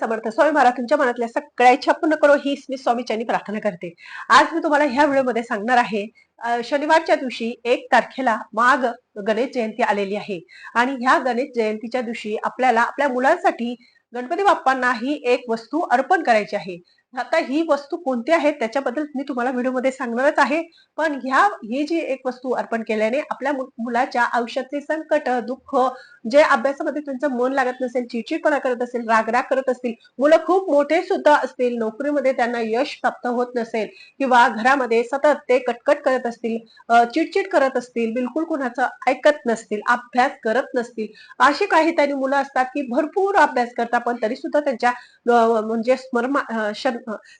समर्थ स्वामी महाराज तुमच्या मनातल्या सगळ्या इच्छा पूर्ण करो हीच मी स्वामीच्यांनी प्रार्थना करते. आज मी तुम्हाला ह्या व्हिडिओमध्ये सांगणार आहे शनिवारच्या दिवशी एक तारखेला माघ गणेश जयंती आलेली आहे. आणि ह्या गणेश जयंतीच्या दिवशी आपल्याला आपल्या मुलांसाठी गणपती बाप्पांना ही एक वस्तू अर्पण करायची आहे. आता ही वस्तू कोणती आहे त्याच्याबद्दल मी तुम्हाला व्हिडिओमध्ये सांगणारच आहे. पण ह्या ही जी एक वस्तू अर्पण केल्याने आपल्या मुलाच्या आयुष्यातले संकट दुःख जे अभ्यासामध्ये तुमचं मन लागत नसेल चिडचिडपणा करत असेल रागराग करत असतील मुलं खूप मोठे सुद्धा असतील नोकरीमध्ये त्यांना यश प्राप्त होत नसेल किंवा घरामध्ये सतत ते कटकट करत असतील चिडचिड करत असतील बिलकुल कुणाचं ऐकत नसतील अभ्यास करत नसतील अशी काही तरी मुलं असतात की भरपूर अभ्यास करतात पण तरी सुद्धा त्यांच्या म्हणजे स्मरमा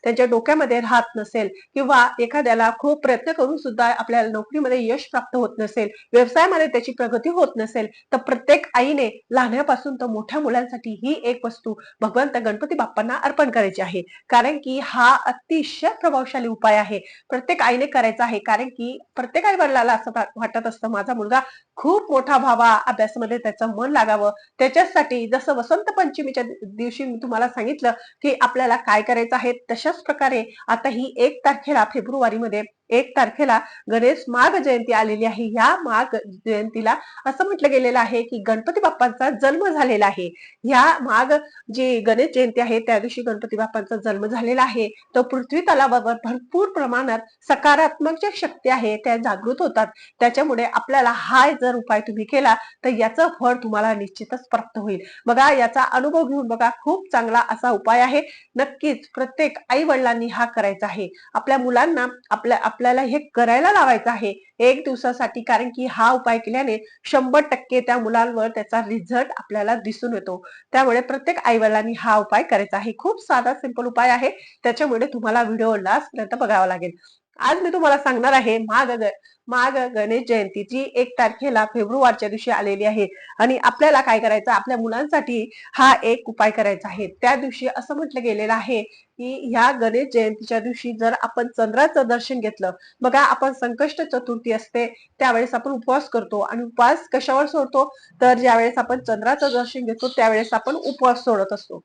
त्यांच्या डोक्यामध्ये राहत नसेल किंवा एखाद्याला खूप प्रयत्न करून सुद्धा आपल्याला नोकरीमध्ये यश प्राप्त होत नसेल व्यवसायामध्ये त्याची प्रगती होत नसेल तर प्रत्येक आईने लहानापासून तर मोठ्या मुलांसाठी ही एक वस्तू भगवंत गणपती बाप्पांना अर्पण करायची आहे. कारण की हा अतिशय प्रभावशाली उपाय आहे. प्रत्येक आईने करायचा आहे. कारण की प्रत्येक आई वडिलाला असं वाटत असतं माझा मुलगा खूप मोठा व्हावा अभ्यासामध्ये त्याचं मन लागावं. त्याच्यासाठी जसं वसंत पंचमीच्या दिवशी मी तुम्हाला सांगितलं की आपल्याला काय करायचं आहे तशाच प्रकारे आता ही एक तारखेला फेब्रुवारीमध्ये एक तारखेला गणेश माघ जयंती आलेली आहे. या माघ जयंतीला असं म्हटलं गेलेलं आहे की गणपती बाप्पांचा जन्म झालेला आहे. या माघ जी गणेश जयंती आहे त्या दिवशी गणपती बाप्पांचा जन्म झालेला आहे. तर पृथ्वी तलावावर भरपूर प्रमाणात सकारात्मक ज्या शक्ती आहे त्या जागृत होतात. त्याच्यामुळे आपल्याला हा जर उपाय तुम्ही केला तर याचं फळ तुम्हाला निश्चितच प्राप्त होईल. बघा याचा अनुभव घेऊन बघा खूप चांगला असा उपाय आहे. नक्कीच प्रत्येक आई वडिलांनी हा करायचा आहे. आपल्या मुलांना आपल्या आपल्याला हे करायला लावायचं आहे. एक दिवसासाठी कारण की हा उपाय केल्याने शंभर टक्के त्या मुलांवर त्याचा रिझल्ट आपल्याला दिसून येतो. त्यामुळे प्रत्येक आईवडिलांनी हा उपाय करायचा आहे. खूप साधा सिंपल उपाय आहे. त्याच्यामुळे तुम्हाला व्हिडिओ लास्ट पर्यंत बघावा लागेल. आज मी तुम्हाला सांगणार आहे माघ ग- माघ गणेश जयंती जी एक तारखेला फेब्रुवारीच्या दिवशी आलेली आहे. आणि आपल्याला काय करायचं आपल्या मुलांसाठी हा एक उपाय करायचा आहे. त्या दिवशी असं म्हटलं गेलेलं आहे की ह्या गणेश जयंतीच्या दिवशी जर आपण चंद्राचं दर्शन घेतलं बघा आपण संकष्ट चतुर्थी असते त्यावेळेस आपण उपवास करतो. आणि उपवास कशावर सोडतो? तर ज्यावेळेस आपण चंद्राचं दर्शन घेतो त्यावेळेस आपण उपवास सोडत असतो.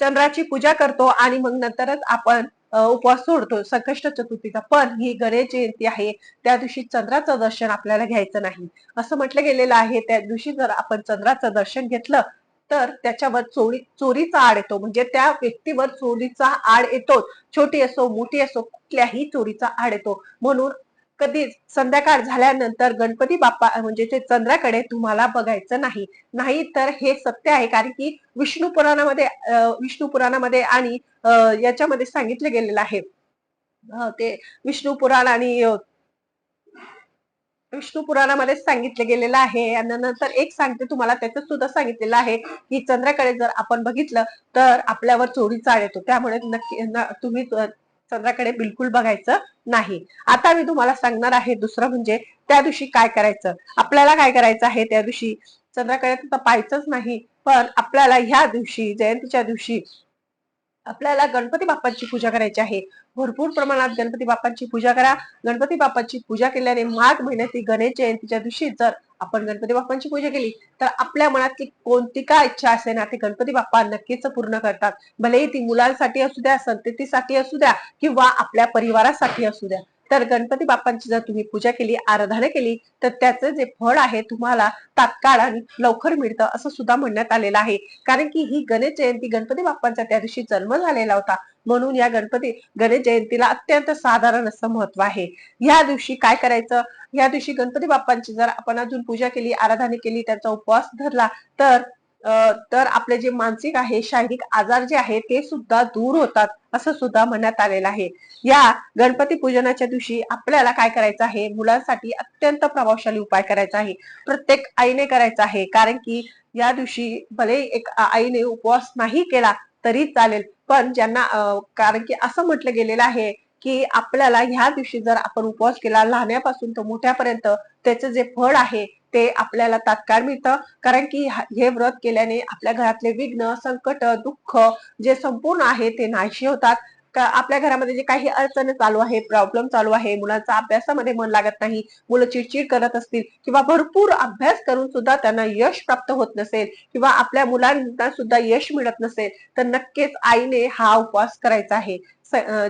चंद्राची पूजा करतो आणि मग नंतरच आपण उपवास सोडतो संकष्ट चतुर्थीचा. पण ही गणेश जयंती आहे त्या दिवशी चंद्राचं दर्शन आपल्याला घ्यायचं नाही. असं म्हटलं गेलेलं आहे त्या दिवशी जर आपण चंद्राचं दर्शन घेतलं तर त्याच्यावर चोरी चोरीचा आड येतो. म्हणजे त्या व्यक्तीवर चोरीचा आड येतो. छोटी असो मोठी असो कुठल्याही चोरीचा आड येतो. म्हणून कधीच संध्याकाळ झाल्यानंतर गणपती बाप्पा म्हणजे ते चंद्राकडे तुम्हाला बघायचं नाही. नाही तर हे सत्य आहे. कारण की विष्णू पुराणामध्ये विष्णू पुराणामध्ये आणि याच्यामध्ये सांगितलं गेलेलं आहे. ते विष्णू पुराण आणि विष्णू पुराणामध्ये सांगितलं गेलेलं आहे. आणि नंतर एक सांगते तुम्हाला त्याच्यात सुद्धा सांगितलेलं आहे की चंद्राकडे जर आपण बघितलं तर आपल्यावर चोरी चाळ येतो त्यामुळे नक्की तुम्ही चंद्राकडे बिलकुल बघायचं नाही. आता मी तुम्हाला सांगणार आहे दुसरं म्हणजे त्या दिवशी काय करायचं. आपल्याला काय करायचं आहे त्या दिवशी? चंद्राकडे तर पाहायचंच नाही पण आपल्याला ह्या दिवशी जयंतीच्या दिवशी आपल्याला गणपती बाप्पांची पूजा करायची आहे. भरपूर प्रमाणात गणपती बाप्पांची पूजा करा. गणपती बाप्पांची पूजा केल्याने माघ महिन्यातील गणेश जयंतीच्या दिवशी जर आपण गणपती बाप्पांची पूजा केली तर आपल्या मनातली कोणती काय इच्छा असेल ना ती गणपती बाप्पा नक्कीच पूर्ण करतात. भलेही ती मुलांसाठी असू द्या संततीसाठी असू द्या किंवा आपल्या परिवारासाठी असू द्या. तर गणपती बाप्पांची जर तुम्ही पूजा केली आराधना केली तर त्याचं जे फळ आहे तुम्हाला तात्काळ आणि लवकर मिळतं असं सुद्धा म्हणण्यात आलेलं आहे. कारण की ही गणेश जयंती गणपती बाप्पांचा त्या दिवशी जन्म झालेला होता. म्हणून या गणपती गणेश जयंतीला अत्यंत साधारण असं महत्त्व आहे. या दिवशी काय करायचं? या दिवशी गणपती बाप्पांची जर आपण अजून पूजा केली आराधना केली त्यांचा उपवास धरला तर तर आपले जे मानसिक आहे शारीरिक आजार जे आहे ते सुद्धा दूर होतात असं सुद्धा म्हणण्यात आलेलं आहे. या गणपती पूजनाच्या दिवशी आपल्याला काय करायचं आहे? मुलांसाठी अत्यंत प्रभावशाली उपाय करायचा आहे. प्रत्येक आईने करायचा आहे कारण की या दिवशी भले एक आईने उपवास नाही केला तरी चालेल. पण ज्यांना कारण की असं म्हटलं गेलेलं आहे की आपल्याला ह्या दिवशी जर आपण उपवास केला लहान्यापासून तर मोठ्यापर्यंत त्याचं जे फळ आहे ते आपल्याला तात्काळ मिळतं. कारण की हे व्रत केल्याने आपल्या घरातले विघ्न संकट दुःख जे संपूर्ण आहे ते नाहीशी होतात. आपल्या घरामध्ये जे काही अडचण चालू आहे प्रॉब्लेम चालू आहे मुलांचा अभ्यासामध्ये मन लागत नाही मुलं चिडचिड करत असतील किंवा भरपूर अभ्यास करून सुद्धा त्यांना यश प्राप्त होत नसेल किंवा आपल्या मुलांना सुद्धा यश मिळत नसेल तर नक्कीच आईने हा उपवास करायचा आहे.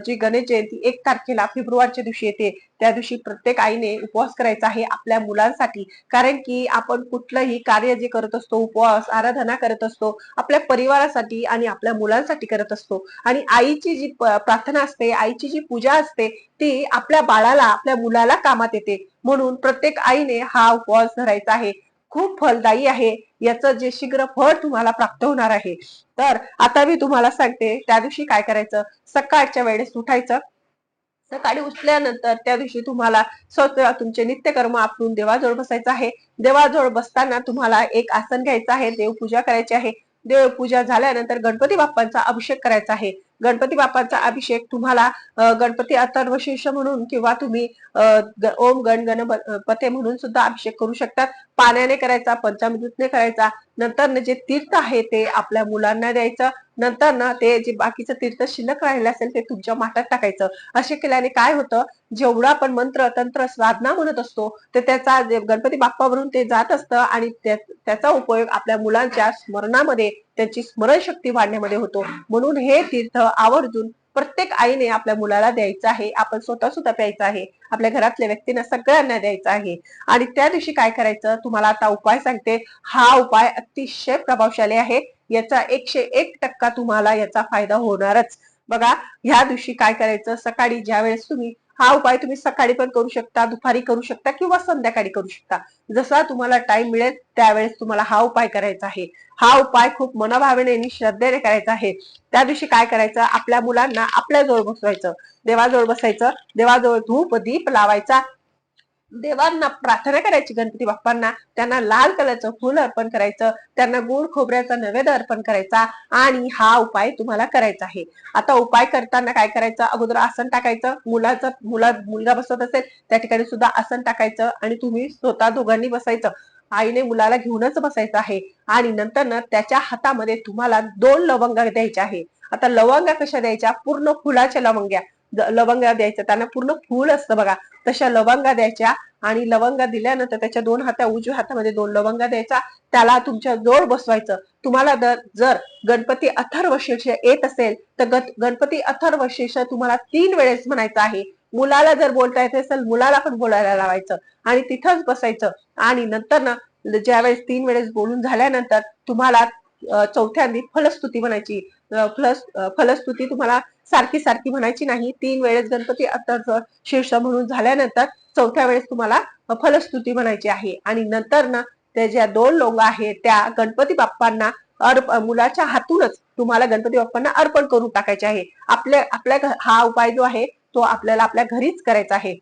जी गणेश जयंती एक तारखेला फेब्रुवारीच्या दिवशी येते. त्या दिवशी प्रत्येक आईने उपवास करायचा आहे आपल्या मुलांसाठी. कारण की आपण कुठलंही कार्य जे करत असतो उपवास आराधना करत असतो आपल्या परिवारासाठी आणि आपल्या मुलांसाठी करत असतो. आणि आईची जी प्रार्थना असते आईची जी पूजा असते ती आपल्या बाळाला आपल्या मुलाला कामात येते. म्हणून प्रत्येक आईने हा उपवास धरायचा आहे. खूप फलदायी आहे. याचं जे शीघ्र फळ तुम्हाला प्राप्त होणार आहे. तर आता मी तुम्हाला सांगते त्या दिवशी काय करायचं? सकाळच्या वेळेस उठायचं. सकाळी उठल्यानंतर त्या दिवशी तुम्हाला स्वतः तुमचे नित्यकर्म आपरून देवाजवळ बसायचं आहे. देवाजवळ बसताना तुम्हाला एक आसन घ्यायचं आहे देवपूजा करायची आहे. देवपूजा झाल्यानंतर गणपती बाप्पांचा अभिषेक करायचा आहे. गणपती बाप्पांचा अभिषेक तुम्हाला गणपती अथर्वशीर्ष म्हणून किंवा तुम्ही ओम गण गणपते म्हणून सुद्धा अभिषेक करू शकतात. पाण्याने करायचा पंचामृतने करायचा. नंतर न जे तीर्थ आहे ते आपल्या मुलांना द्यायचं. नंतर ना ते जे बाकीचं तीर्थ शिल्लक राहिलं असेल ते तुमच्या माठात टाकायचं. असे केल्याने काय होतं? जेवढं आपण मंत्र तंत्र साधना म्हणत असतो ते त्याचा गणपती बाप्पावरून ते जात असतं आणि त्याचा उपयोग आपल्या मुलांच्या स्मरणामध्ये त्यांची स्मरणशक्ती वाढण्यामध्ये होतो. म्हणून हे तीर्थ आवर्जून प्रत्येक आईने आपल्या मुलाला द्यायचं आहे. आपण स्वतः सुद्धा प्यायचं आहे. आपल्या घरातल्या व्यक्तींना सगळ्यांना द्यायचं आहे. आणि त्या दिवशी काय करायचं? तुम्हाला आता उपाय सांगते. हा उपाय अतिशय प्रभावशाली आहे. याचा एकशे एक टक्का तुम्हाला याचा फायदा होणारच. बघा ह्या दिवशी काय करायचं? सकाळी ज्या वेळेस तुम्ही हा उपाय तुम्ही सकाळी पण करू शकता दुपारी करू शकता किंवा संध्याकाळी करू शकता. जसा तुम्हाला टाइम मिळेल त्यावेळेस तुम्हाला हा उपाय करायचा आहे. हा उपाय खूप मनभावेने आणि श्रद्धेने करायचा आहे. त्या दिवशी काय करायचं? आपल्या मुलांना आपल्याजवळ बसवायचं. देवाजवळ बसायचं. देवाजवळ धूप दीप लावायचा. देवांना प्रार्थना करायची गणपती बाप्पांना. त्यांना लाल कलरचं फुल अर्पण करायचं. त्यांना गुड खोबऱ्याचा नैवेद्य अर्पण करायचा. आणि हा उपाय तुम्हाला करायचा आहे. आता उपाय करताना काय करायचं? अगोदर आसन टाकायचं. मुलाचं मुला मुलगा बसत असेल त्या ठिकाणी सुद्धा आसन टाकायचं आणि तुम्ही स्वतः दोघांनी बसायचं. आईने मुलाला घेऊनच बसायचं आहे. आणि नंतर ना त्याच्या हातामध्ये तुम्हाला दोन लवंगा द्यायच्या आहे. आता लवंगा कशा द्यायच्या? पूर्ण फुलाच्या लवंग्या. लवंगा द्यायच्या त्यांना पूर्ण फुल असतं बघा. तशा लवंगा द्यायच्या आणि लवंगा दिल्यानंतर त्याच्या दोन हाता उजव्या हातामध्ये दोन लवंगा द्यायचा. त्याला तुमच्या जोड बसवायचं. तुम्हाला जर जर गणपती अथर्व शीर्ष येत असेल तर गणपती अथर्व शीर्ष तुम्हाला तीन वेळेस म्हणायचं आहे. मुलाला जर बोलता येत असेल मुलाला पण बोलायला लावायचं. आणि तिथंच बसायचं. आणि नंतर ना ज्यावेळेस तीन वेळेस बोलून झाल्यानंतर तुम्हाला चौथ्यांदी फलस्तुती म्हणायची. फलस फलस्तुती तुम्हाला सारखी सारखी म्हणायची नाही. तीन वेळेस गणपती अथर्व शीर्ष म्हणून झाल्यानंतर चौथ्या वेळेस तुम्हाला फलस्तुती म्हणायची आहे. आणि नंतर ना त्या ज्या दोन लोंग आहेत त्या गणपती बाप्पांना अर्प मुलाच्या हातूनच तुम्हाला गणपती बाप्पांना अर्पण करून टाकायचे आहे. आपल्या आपल्या हा उपाय जो आहे तो आपल्याला आपल्या घरीच करायचा आहे.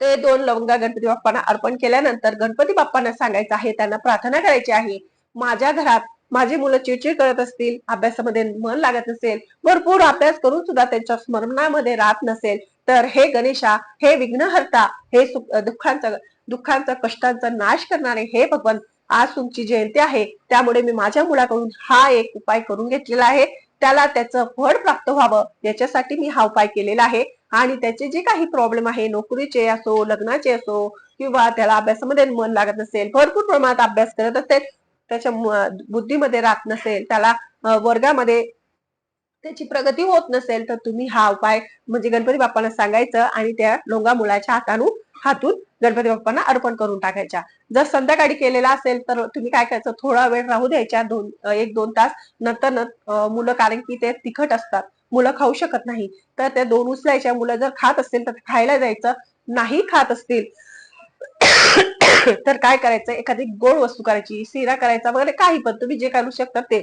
ते दोन लवंगा गणपती बाप्पांना अर्पण केल्यानंतर गणपती बाप्पांना सांगायचं आहे त्यांना प्रार्थना करायची आहे माझ्या घरात माझी मुलं चिडचिड करत असतील अभ्यासामध्ये मन लागत नसेल भरपूर अभ्यास करून सुद्धा त्यांच्या स्मरणामध्ये राहत नसेल तर हे गणेशा हे विघ्नहर्ता हे दुःखांचा दुःखांचा कष्टांचा नाश करणारे हे भगवान आज तुमची जयंती आहे. त्यामुळे मी माझ्या मुलाकडून हा एक उपाय करून घेतलेला आहे. त्याला त्याचं फळ प्राप्त व्हावं याच्यासाठी मी हा उपाय केलेला आहे. आणि त्याचे जे काही प्रॉब्लेम आहे नोकरीचे असो लग्नाचे असो किंवा त्याला अभ्यासामध्ये मन लागत नसेल भरपूर प्रमाणात अभ्यास करत असेल त्याच्या बुद्धीमध्ये राहत नसेल त्याला वर्गामध्ये त्याची प्रगती होत नसेल तर तुम्ही हा उपाय म्हणजे गणपती बाप्पांना सांगायचं आणि त्या लोंगा मुलाच्या हातानून हातून गणपती बाप्पांना अर्पण करून टाकायच्या. जर संध्याकाळी केलेला असेल तर तुम्ही काय करायचं? थोडा वेळ राहू द्यायच्या दोन एक दोन तास. नंतर न मुलं कारण की ते तिखट असतात. मुलं खाऊ शकत नाही. तर त्या दोन उचलायच्या मुलं जर खात असतील तर खायला जायचं. नाही खात असतील तर काय करायचं? एखादी गोड वस्तू करायची शिरा करायचा वगैरे काही पण तुम्ही जे करू शकता ते.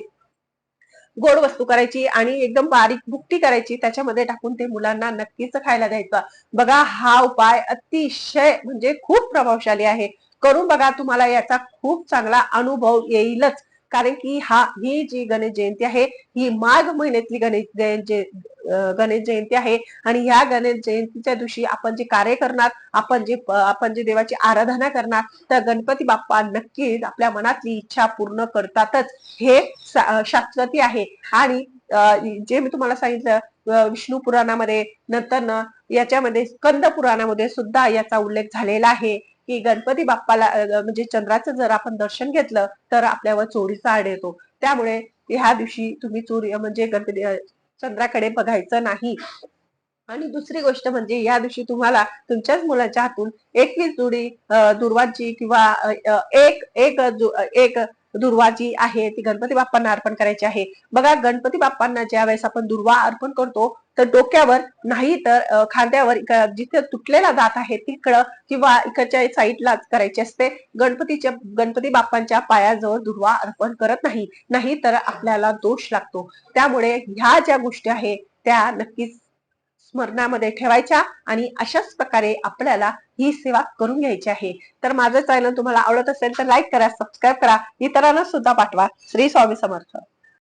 गोड वस्तू करायची आणि एकदम बारीक भुकटी करायची त्याच्यामध्ये टाकून ते मुलांना नक्कीच खायला द्यायचं. बघा हा उपाय अतिशय म्हणजे खूप प्रभावशाली आहे. करून बघा तुम्हाला याचा खूप चांगला अनुभव येईलच. कारण की हा ही जी गणेश जयंती आहे ही माघ महिन्यातली गणेश जयंती गणेश जयंती आहे. आणि ह्या गणेश जयंतीच्या दिवशी आपण जे कार्य करणार आपण जे आपण जे देवाची आराधना करणार तर गणपती बाप्पा नक्कीच आपल्या मनातली इच्छा पूर्ण करतातच. हे शाश्वती आहे. आणि अं, जे मी तुम्हाला सांगितलं विष्णू पुराणामध्ये नंतर याच्यामध्ये स्कंद पुराणामध्ये सुद्धा याचा उल्लेख झालेला आहे. की गणपती बाप्पाला म्हणजे चंद्राचं जर आपण दर्शन घेतलं तर आपल्यावर चोरीचा आड येतो. त्यामुळे ह्या दिवशी तुम्ही चोरी म्हणजे गणपती चंद्राकडे बघायचं नाही. आणि दुसरी गोष्ट म्हणजे या दिवशी तुम्हाला तुमच्याच मुलाच्या हातून एकवीस जुडी दुर्वांची दुर्वाची किंवा एक एक जु- एक दुर्वा जी आहे ती गणपती बाप्पांना अर्पण करायची आहे. बघा गणपती बाप्पांना ज्या वेळेस आपण दुर्वा अर्पण करतो तर डोक्यावर नाही तर खांद्यावर जिथे तुटलेला जात आहे तिकडं किंवा इकडच्या साईडलाच करायची असते. गणपतीच्या गणपती बाप्पांच्या पायाजवळ दुर्वा अर्पण करत नाही. नाही तर आपल्याला दोष लागतो. त्यामुळे ह्या ज्या गोष्टी आहेत त्या नक्कीच स्मरणामध्ये ठेवायच्या आणि अशाच प्रकारे आपल्याला ही सेवा करून घ्यायची आहे. तर माझं चॅनल तुम्हाला आवडत असेल तर लाईक करा सबस्क्राईब करा इतरांना सुद्धा पाठवा. श्री स्वामी समर्थ.